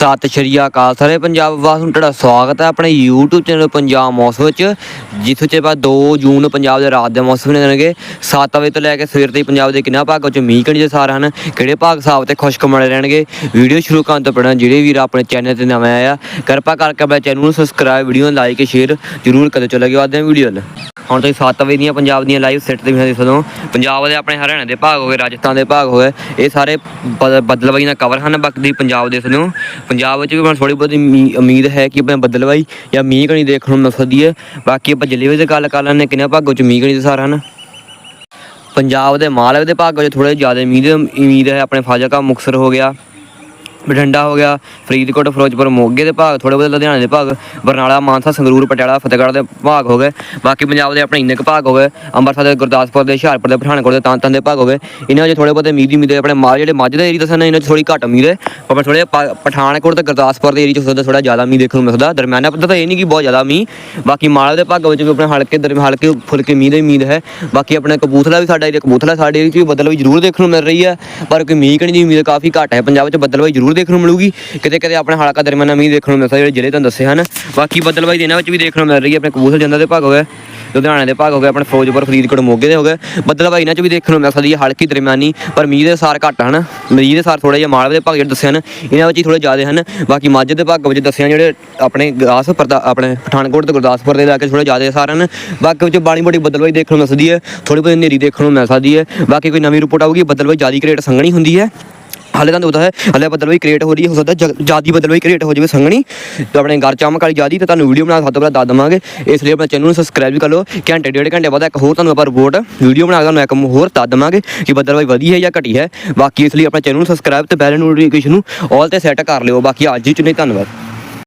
ਸਤਿ ਸ਼੍ਰੀ ਅਕਾਲ ਸਾਰੇ ਪੰਜਾਬ ਵਾਸ ਨੂੰ ਤੁਹਾਡਾ ਸਵਾਗਤ ਹੈ ਆਪਣੇ YouTube ਚੈਨਲ ਪੰਜਾਬ ਮੌਸਮ ਵਿੱਚ, ਜਿੱਥੇ ਚ ਆਪਾਂ 2 ਜੂਨ ਨੂੰ ਪੰਜਾਬ ਦੇ ਰਾਤ ਦੇ ਮੌਸਮ ਨੇ ਦੇਣਗੇ। 7 ਵਜੇ ਤੋਂ ਲੈ ਕੇ ਸਵੇਰ ਤੱਕ ਪੰਜਾਬ ਦੇ ਕਿੰਨਾ ਭਾਗਾਂ ਚ ਮੀਂਹ ਕਣੀ ਦੇ ਸਾਰ ਹਨ, ਕਿਹੜੇ ਭਾਗ ਹਿਸਾਬ ਤੇ ਖੁਸ਼ਕ ਮੜੇ ਰਹਿਣਗੇ ਵੀਡੀਓ ਸ਼ੁਰੂ ਕਰਨ ਤੋਂ ਪਹਿਲਾਂ ਜਿਹੜੇ ਵੀਰ ਆਪਣੇ ਚੈਨਲ ਤੇ ਨਵੇਂ ਆਇਆ ਕਿਰਪਾ ਕਰਕੇ ਆਪਣੇ ਚੈਨਲ ਨੂੰ ਸਬਸਕ੍ਰਾਈਬ ਵੀਡੀਓ ਨੂੰ ਲਾਈਕ ਸ਼ੇਅਰ ਜਰੂਰ ਕਦੇ ਚਲੇ ਗਏ ਹਾਂ ਵੀਡੀਓ ਵੱਲ। ਹੁਣ ਤੁਸੀਂ 7 ਵਜੇ ਦੀਆਂ ਪੰਜਾਬ ਦੀਆਂ ਲਾਈਵ ਸੈੱਟ ਤੇ ਵੀ ਸਕਦੇ ਹੋ ਪੰਜਾਬ ਦੇ ਆਪਣੇ ਹਰਿਆਣਾ ਦੇ ਭਾਗ ਹੋ ਗਏ ਰਾਜਸਥਾਨ ਦੇ ਭਾਗ ਹੋ ਗਏ ਇਹ ਸਾਰੇ ਬ- ਬੱਦਲਵਾਈ ਨਾਲ ਕਵਰ ਹਨ ਬਾਕੀ ਤੁਸੀਂ ਪੰਜਾਬ ਦੇ ਸਕਦੇ ਹੋ ਪੰਜਾਬ ਵਿੱਚ ਵੀ ਮੈਨੂੰ ਥੋੜੀ ਬਹੁਤੀ ਉਮੀਦ ਹੈ ਕਿ ਆਪਣੇ ਬਦਲਵਾਈ ਜਾਂ ਮੀਂਹ ਕਣੀ ਦੇਖਣ ਨੂੰ ਮਿਲ ਸਕਦੀ ਹੈ। ਬਾਕੀ ਆਪਾਂ ਜ਼ਿਲ੍ਹੇ ਵਿੱਚ ਗੱਲ ਕਰ ਲੈਂਦੇ ਕਿੰਨੇ ਭਾਗੋਂ ਚ ਮੀਂਹ ਕਣੀ ਦੇ ਸਾਰ ਹਨ? ਪੰਜਾਬ ਦੇ ਮਾਲਵੇ ਦੇ ਭਾਗਾਂ 'ਚ ਥੋੜੇ ਜ਼ਿਆਦਾ ਮੀਂਹ ਉਮੀਦ ਹੈ ਆਪਣੇ ਫਾਜ਼ਿਲਕਾ ਮੁਕਤਸਰ ਹੋ ਗਿਆ। ਬਠਿੰਡਾ ਹੋ ਗਿਆ, ਫਰੀਦਕੋਟ, ਫਿਰੋਜ਼ਪੁਰ, ਮੋਗੇ ਦੇ ਭਾਗ ਥੋੜੇ ਬਹੁਤ ਲੁਧਿਆਣੇ ਦੇ ਭਾਗ, ਬਰਨਾਲਾ, ਮਾਨਸਾ, ਸੰਗਰੂਰ, ਪਟਿਆਲਾ, ਫਤਿਹਗੜ੍ਹ ਦੇ ਭਾਗ ਹੋ ਗਏ। ਬਾਕੀ ਪੰਜਾਬ ਦੇ ਆਪਣੇ ਇੰਨੇ ਕੁ ਭਾਗ ਹੋ ਗਏ। ਅੰਮ੍ਰਿਤਸਰ ਦੇ, ਗੁਰਦਾਸਪੁਰ ਦੇ, ਹੁਸ਼ਿਆਰਪੁਰ ਦੇ, ਪਠਾਨਕੋਟ ਦੇ ਤਾਂਤਾਂ ਦੇ ਭਾਗ ਹੋ ਗਏ। ਇਹਨਾਂ 'ਚ ਥੋੜੇ ਬਹੁਤ ਮੀਂਹ ਦੀ ਉਮੀਦ ਹੈ, ਆਪਣੇ ਮਾਲ ਜਿਹੜੇ ਮੱਝ ਦੇ ਏਰੀਆ ਦੱਸਣ ਇਹਨਾਂ 'ਚ ਥੋੜੀ ਘੱਟ ਉਮੀਦ ਹੈ ਪਰ ਥੋੜੇ ਪਠਾਨਕੋਟ ਤੇ ਗੁਰਦਾਸਪੁਰ ਦੇ ਏਰੀਆ 'ਚ ਹੋ ਸਕਦਾ ਥੋੜਾ ਜ਼ਿਆਦਾ ਮੀਂਹ ਦੇਖਣ ਨੂੰ ਮਿਲਦਾ। ਦਰਮਿਆਨਾ ਪੱਧਰ ਤਾਂ ਇਹ ਨਹੀਂ ਕਿ ਬਹੁਤ ਜ਼ਿਆਦਾ ਮੀਂਹ। ਬਾਕੀ ਮਾਲ ਦੇ ਭਾਗਾਂ ਵਿੱਚ ਵੀ ਆਪਣੇ ਹਲਕੇ ਦਰਮਿਆਨ ਹਲਕੇ ਫੁਲਕੇ ਮੀਂਹ ਦੀ ਉਮੀਦ ਹੈ। ਬਾਕੀ ਆਪਣੇ ਕਪੂਰਥਲਾ ਵੀ ਸਾਡਾ ਏਰੀਆ ਕਪੂਰਥਲਾ ਸਾਡੇ ਏਰੀਆ 'ਚ ਵੀ ਬੱਦਲ ਵੀ ਜ਼ਰੂਰ ਦੇਖਣ ਨੂੰ ਮਿਲ ਰਹੀ ਹੈ। ਪਰ ਕੋਈ ਮੀਂਹ ਕਣੀ ਦੀ ਉਮੀਦ ਕਾਫੀ ਘੱਟ ਹੈ। ਪੰਜਾਬ ਵਿੱਚ ਬੱਦਲਵਾਈ ਜ਼ਰੂਰ ਦੇਖਣ ਨੂੰ ਮਿਲੂਗੀ। ਕਿਤੇ ਕਿਤੇ ਆਪਣਾ ਹਲਕਾ ਦਰਮਿਆਨਾ ਮੀਂਹ ਦੇਖਣ ਨੂੰ ਮਿਲਦਾ, ਜਿਹੜੇ ਜ਼ਿਲ੍ਹੇ ਤੁਹਾਨੂੰ ਦੱਸੇ ਹਨ। ਬਾਕੀ ਬੱਦਲਵਾਈ ਦੇ ਇਹਨਾਂ ਵਿੱਚ ਵੀ ਦੇਖਣ ਨੂੰ ਮਿਲ ਰਹੀ ਹੈ। ਆਪਣੇ ਕਪੂਰਥਲਾ ਜੰਦਾ ਦੇ ਭਾਗ ਹੋ ਗਏ, ਲੁਧਿਆਣੇ ਦੇ ਭਾਗ ਹੋ ਗਏ, ਆਪਣੇ ਫਿਰੋਜ਼ਪੁਰ, ਫਰੀਦਕੋਟ, ਮੋਗੇ ਦੇ ਹੋ ਗਏ। ਬੱਦਲਵਾਈ ਇਹਨਾਂ 'ਚ ਵੀ ਦੇਖਣ ਨੂੰ ਮਿਲ ਸਕਦੀ ਹੈ, ਹਲਕੀ ਦਰਮਿਆਨੀ, ਪਰ ਮੀਂਹ ਦੇ ਸਾਰ ਘੱਟ ਹਨ। ਮੀਂਹ ਦੇ ਸਾਰ ਥੋੜੇ ਜਿਹਾ ਮਾਲਵੇ ਦੇ ਭਾਗ ਜਿਹੜੇ ਦੱਸੇ ਹਨ, ਇਹਨਾਂ ਵਿੱਚ ਹੀ ਥੋੜੇ ਜ਼ਿਆਦਾ ਹਨ। ਬਾਕੀ ਮਾਝੇ ਦੇ ਭਾਗ ਵਿੱਚ ਦੱਸਿਆ ਜਿਹੜੇ ਆਪਣੇ ਗਾਸ ਪਰਦਾ, ਆਪਣੇ ਪਠਾਨਕੋਟ ਤੇ ਗੁਰਦਾਸਪੁਰ ਦੇ ਇਲਾਕੇ ਥੋੜੇ ਜ਼ਿਆਦਾ ਸਾਰ ਹਨ। ਬਾਕੀ ਵਿੱਚ ਬਾਣੀ ਬੜੀ ਬੱਦਲਵਾਈ ਦੇਖਣ ਨੂੰ ਮਿਲ ਸਕਦੀ ਹੈ ਥੋੜੀ ਬਹੁਤੀ ਹਨੇਰੀ ਦੇਖਣ ਨੂੰ ਮਿਲ ਸਕਦੀ ਹੈ। ਬਾਕੀ ਕੋਈ ਨਵੀਂ ਰਿਪੋਰਟ ਆਊਗੀ ਬੱਦਲਵਾਈ ਜ਼ਿਆਦਾ ਕ੍ਰੀਏਟ ਸੰਘਣੀ ਹੁੰਦੀ ਹੈ। ਹਾਲੇ ਤੁਹਾਨੂੰ ਪਤਾ ਹੈ, ਹਾਲੇ ਬਦਲਵਾਈ ਕ੍ਰੀਏਟ ਹੋ ਰਹੀ ਹੈ, ਹੋ ਸਕਦਾ ਜਿਆਦੀ ਬਦਲਵਾਈ ਕ੍ਰੀਏਟ ਹੋ ਜਾਵੇ ਸੰਘਣੀ। ਤੇ ਆਪਣੇ ਘਰ ਚਮਕ ਵਾਲੀ ਜਿਆਦੀ, ਤੇ ਤੁਹਾਨੂੰ ਵੀਡੀਓ ਬਣਾ ਕੇ ਸਭ ਤੋਂ ਪਹਿਲਾਂ ਦੱਸ ਦਵਾਂਗੇ। ਇਸ ਲਈ ਆਪਣੇ ਚੈਨਲ ਨੂੰ ਸਬਸਕ੍ਰਾਈਬ ਵੀ ਕਰ ਲਓ। ਘੰਟੇ, ਡੇਢ ਘੰਟੇ ਬਾਅਦ ਇੱਕ ਹੋਰ ਤੁਹਾਨੂੰ ਆਪਾਂ ਰਿਪੋਰਟ ਵੀਡੀਓ ਬਣਾ ਕੇ ਤੁਹਾਨੂੰ ਇੱਕ ਹੋਰ ਦੱਸ ਦਵਾਂਗੇ ਕਿ ਬਦਲਵਾਈ ਵਧੀ ਹੈ ਜਾਂ ਘਟੀ ਹੈ। ਬਾਕੀ ਇਸ ਲਈ ਆਪਣੇ ਚੈਨਲ ਨੂੰ ਸਬਸਕ੍ਰਾਈਬ ਤੇ ਬੈਲ ਨੋਟੀਫਿਕੇਸ਼ਨ ਨੂੰ ਆਲ ਤੇ ਸੈੱਟ ਕਰ ਲਿਓ। ਬਾਕੀ ਅੱਜ ਹੀ ਚ ਨਹੀਂ ਧੰਨਵਾਦ।